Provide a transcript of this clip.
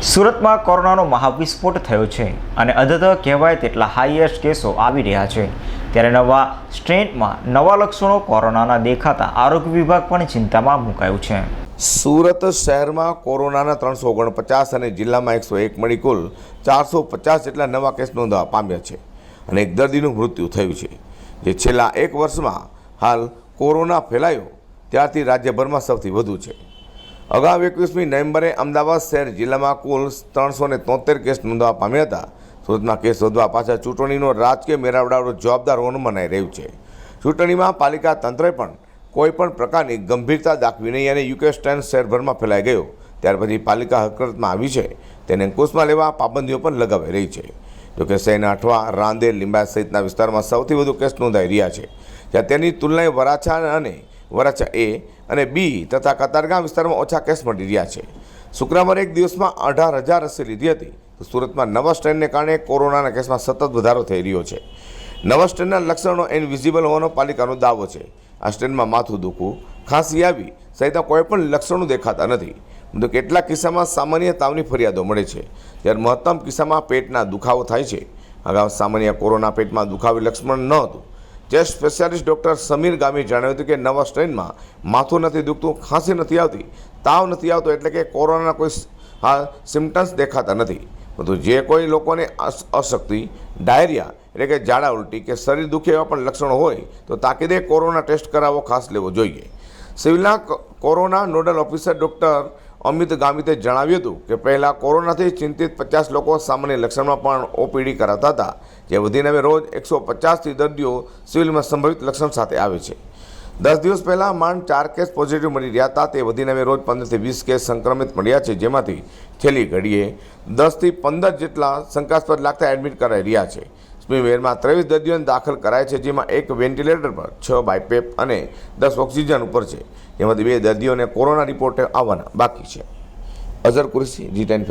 સુરતમાં કોરોનાનો મહાવિસ્ફોટ થયો છે અને અધધ કહેવાય તેટલા હાઈએસ્ટ કેસો આવી રહ્યા છે. ત્યારે નવા સ્ટ્રેન્ટમાં નવા લક્ષણો કોરોનાના દેખાતા આરોગ્ય વિભાગ પણ ચિંતામાં મુકાયું છે. સુરત શહેરમાં કોરોનાના ત્રણસો ઓગણપચાસ અને જિલ્લામાં એકસો એક મળી કુલ ચારસો પચાસ જેટલા નવા કેસ નોંધવા પામ્યા છે અને એક દર્દીનું મૃત્યુ થયું છે. જે છેલ્લા એક વર્ષમાં હાલ કોરોના ફેલાયો ત્યારથી રાજ્યભરમાં સૌથી વધુ છે. અગાઉ એકવીસમી નવેમ્બરે અમદાવાદ શહેર જિલ્લામાં કુલ ત્રણસો ને તોતેર કેસ નોંધવા પામ્યા હતા. સુરતમાં કેસ શોધવા પાછળ ચૂંટણીનો રાજકીય મેળાવડાનો જવાબદાર હોવાનું મનાઈ રહ્યું છે. ચૂંટણીમાં પાલિકા તંત્રે પણ કોઈપણ પ્રકારની ગંભીરતા દાખવી નહીં અને યુકે સ્ટેન્ડ શહેરભરમાં ફેલાઈ ગયો. ત્યાર પછી પાલિકા હકરતમાં આવી છે. તેને અંકુશમાં લેવા પાબંદીઓ પણ લગાવાઈ રહી છે. જોકે શહેરના અઠવા, રાંદેર લીંબા સહિતના વિસ્તારમાં સૌથી વધુ કેસ નોંધાઈ રહ્યા છે. જ્યાં તેની તુલનાએ વરાછા અને વરાછા એ અને બી તથા કતારગામ વિસ્તારમાં ઓછા કેસ મળી રહ્યા છે. શુક્રવારે એક દિવસમાં અઢાર હજાર રસી લીધી હતી. તો સુરતમાં નવા સ્ટ્રેનને કારણે કોરોનાના કેસમાં સતત વધારો થઈ રહ્યો છે. નવા સ્ટ્રેનના લક્ષણો ઇનવિઝિબલ હોવાનો પાલિકાનો દાવો છે. આ સ્ટ્રેનમાં માથું દુખવું, ખાંસી આવી સહિતના કોઈ પણ લક્ષણો દેખાતા નથી. પરંતુ કેટલાક કિસ્સામાં સામાન્ય તાવની ફરિયાદો મળે છે. જ્યારે મહત્તમ કિસ્સામાં પેટના દુખાવો થાય છે. અગાઉ સામાન્ય કોરોના પેટમાં દુખાવી લક્ષ્મણ ન હતું. Chest specialist doctor Samir Gami જણાવ્યું હતું કે નવા સ્ટ્રેનમાં માથું નથી દુખતું, ખાંસી નથી આવતી, તાવ નથી આવતો એટલે કે કોરોનાના કોઈ હા સિમ્ટમ્સ દેખાતા નથી. પરંતુ જે કોઈ લોકોને અશક્તિ, ડાયરિયા એટલે કે ઝાડા ઉલટી કે શરીર દુખે એવા પણ લક્ષણો હોય, તો તાકીદે કોરોના ટેસ્ટ કરાવવો ખાસ લેવો જોઈએ. સિવિલના corona nodal officer doctor Amit ગામિતે જણાવ્યું હતું કે પહેલાં કોરોનાથી ચિંતિત પચાસ લોકો સામાન્ય લક્ષણમાં પણ ઓપીડી કરાતા હતા, જે વધીને હવે રોજ એકસો પચાસથી દર્દીઓ સિવિલમાં સંભવિત લક્ષણ સાથે આવે છે. દસ દિવસ પહેલાં માંડ ચાર કેસ પોઝિટિવ મળી રહ્યા હતા, તે વધીને હવે રોજ પંદરથી વીસ કેસ સંક્રમિત મળ્યા છે, જેમાંથી છેલ્લી ઘડીએ દસથી પંદર જેટલા શંકાસ્પદ લાગતા એડમિટ કરાઈ રહ્યા છે. સ્મીવેરમાં ત્રેવીસ દર્દીઓને દાખલ કરાય છે, જેમાં એક વેન્ટિલેટર પર છ બાયપેપ અને દસ ઓક્સિજન ઉપર છે. જેમાંથી બે દર્દીઓને કોરોના રિપોર્ટ આવવાના બાકી છે. અઝર કુરસી જી ટેન